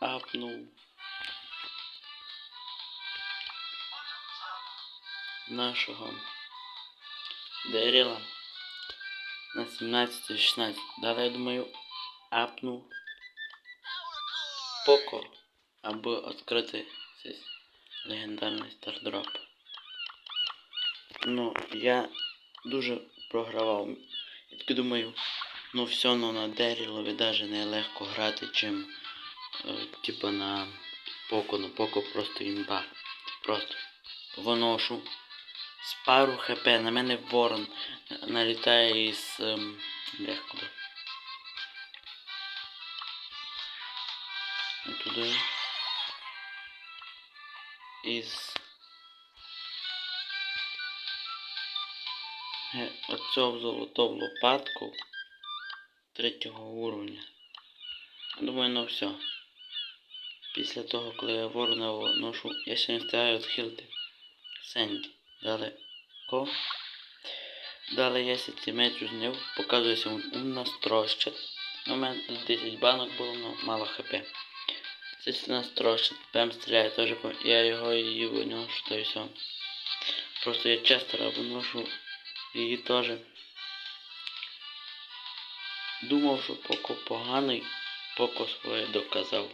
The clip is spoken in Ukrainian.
апнув нашого Деріла на 17-16. Далі, я думаю, апну Поко, аби відкрити цей легендарний стардроп. Ну, я дуже програвав. Я таки думаю, ну все одно на Дерілові навіть не легко грати, чим типа на Поко. Ну Поко просто імба. Просто виношу з пару хп. На мене ворон налітає із ем, легко. Туди. Із е, оцього золотого лопатку третього уровня. Думаю, ну все. Після того, коли я ворона ношу, я ще не встигаю відхилити Сенді. Далі ко. Далі я сантиметрів знив, показується у нас трощать. У мене 10 банок було, но мало хп. Це нас трощить, прям стріляє теж, я його її виношу, то і все. Просто я часто виношу її теж. Думав, що Поко поганий, Поко своє доказав.